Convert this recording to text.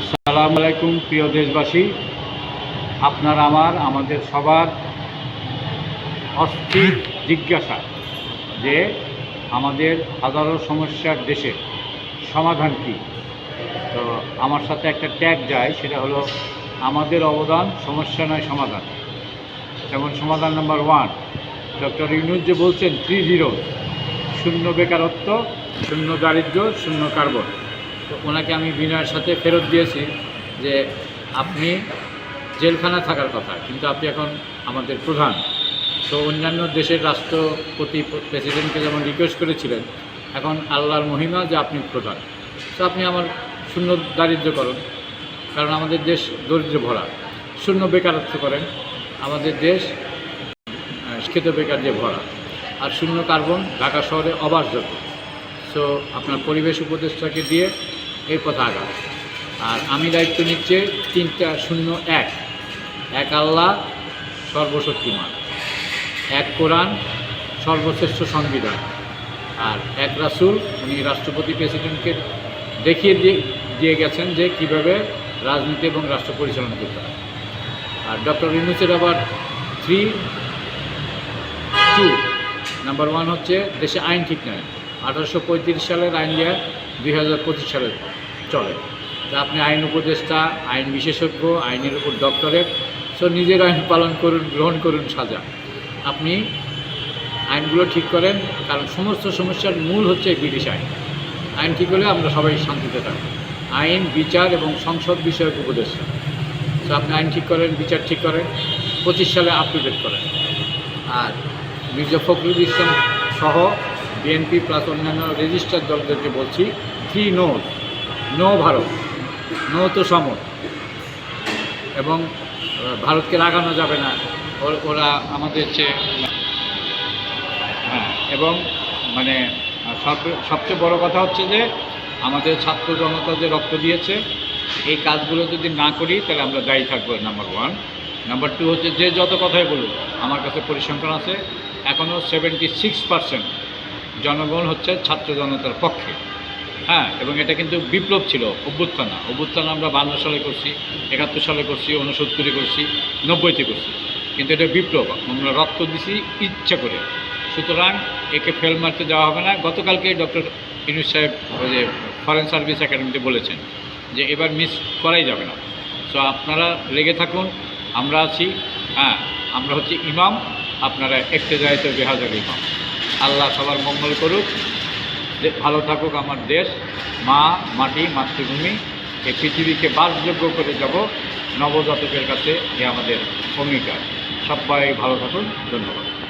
আসসালামু আলাইকুম, প্রিয় দেশবাসী। আপনার আমার, আমাদের সবার অস্থির জিজ্ঞাসা যে আমাদের হাজারো সমস্যার দেশে সমাধান কি? তো আমার সাথে একটা ট্যাগ যায়, সেটা হলো আমাদের অবদান সমস্যা নয় সমাধান। যেমন সমাধান নাম্বার ওয়ান, ডক্টর ইউনুস যে বলছেন, থ্রি জিরো, শূন্য বেকারত্ব, শূন্য দারিদ্র্য, শূন্য কার্বন। তো ওনাকে আমি বিনয়ের সাথে ফেরত দিয়েছি যে আপনি জেলখানা থাকার কথা, কিন্তু আপনি এখন আমাদের প্রধান। তো অন্যান্য দেশের রাষ্ট্রপতি প্রেসিডেন্টকে যেমন রিকোয়েস্ট করেছিলেন, এখন আল্লাহর মহিমা যে আপনি প্রধান। তো আপনি আমার শূন্য দারিদ্র্য করুন, কারণ আমাদের দেশ দরিদ্র ভরা। শূন্য বেকারত্ব করেন, আমাদের দেশ শিক্ষিত বেকার যে ভরা। আর শূন্য কার্বন ঢাকা শহরে অবাসযোগ্য। সো আপনার পরিবেশ উপদেষ্টাকে দিয়ে এই কথা আগা আর আমি দায়িত্ব নিচ্ছে তিনটা শূন্য এক। এক আল্লাহ, সর্বশক্তিমান। এক কোরআন, সর্বশ্রেষ্ঠ সংবিধান। আর এক রাসুল, উনি রাষ্ট্রপতি প্রেসিডেন্টকে দেখিয়ে দিয়ে দিয়ে গেছেন যে কীভাবে রাজনীতি এবং রাষ্ট্র পরিচালনা করতে হয়। আর ডক্টর ইউনুসের আবার থ্রি টু নাম্বার ওয়ান হচ্ছে দেশে আইন ঠিক নয় আঠারোশো পঁয়ত্রিশ সালের আইন দেওয়া দুই সালে চলে। তা আপনি আইন উপদেষ্টা, আইন বিশেষজ্ঞ, আইনের উপর ডক্টরেট সো নিজের আইন পালন করুন, গ্রহণ করুন, সাজা। আপনি আইনগুলো ঠিক করেন, কারণ সমস্ত সমস্যার মূল হচ্ছে ব্রিটিশ আইন। আইন ঠিক হলে আমরা সবাই শান্তিতে থাকব। আইন, বিচার এবং সংসদ বিষয়ক উপদেষ্টা। তো আপনি আইন ঠিক করেন, বিচার ঠিক করেন, পঁচিশ সালে আপ টু ডেট করেন। আর মির্জা ফখরুল ইসলাম সহ বিএনপি প্লাস অন্যান্য রেজিস্টার দলদেরকে বলছি, three no no Bharat, no তো সমর। এবং ভারতকে লাগানো যাবে না, ওর- আমাদের চেয়ে হ্যাঁ এবং মানে সব, সবচেয়ে বড় কথা হচ্ছে যে, আমাদের ছাত্র জনতা যে রক্ত দিয়েছে, এই কাজগুলো যদি না করি, তাহলে আমরা দায়ী থাকব নাম্বার ওয়ান নাম্বার টু হচ্ছে যে যত কথাই বলুক, আমার কাছে পরিসংখ্যান আছে এখনও সেভেন্টি সিক্স পার্সেন্ট জনগণ হচ্ছে ছাত্র জনতার পক্ষে। হ্যাঁ এবং এটা কিন্তু বিপ্লব ছিল, অভ্যুত্থানা। অভ্যুত্থান আমরা বান্ন সালে করছি, একাত্তর সালে করছি উনসত্তরে করছি, নব্বইতে করছি। কিন্তু এটা বিপ্লব। আমরা রক্ত দিছি ইচ্ছা করে। সুতরাং একে ফেল মারতে দেওয়া হবে না। গতকালকে ডক্টর ইনুস সাহেব ওই যে ফরেন সার্ভিস একাডেমিতে বলেছেন যে এবার মিস করাই যাবে না। সো আপনারা লেগে থাকুন, আমরা আছি হ্যাঁ আমরা হচ্ছে ইমাম, আপনারা একটে যাইতে বেহাজার ইমাম। আল্লাহ সবার মঙ্গল করুক। ভালো থাকুক আমার দেশ, মা, মাটি, মাতৃভূমি। এই পৃথিবীকে বাসযোগ্য করে যাব নবজাতকের কাছে, এ আমাদের অঙ্গীকার। সবাই ভালো থাকুন, ধন্যবাদ।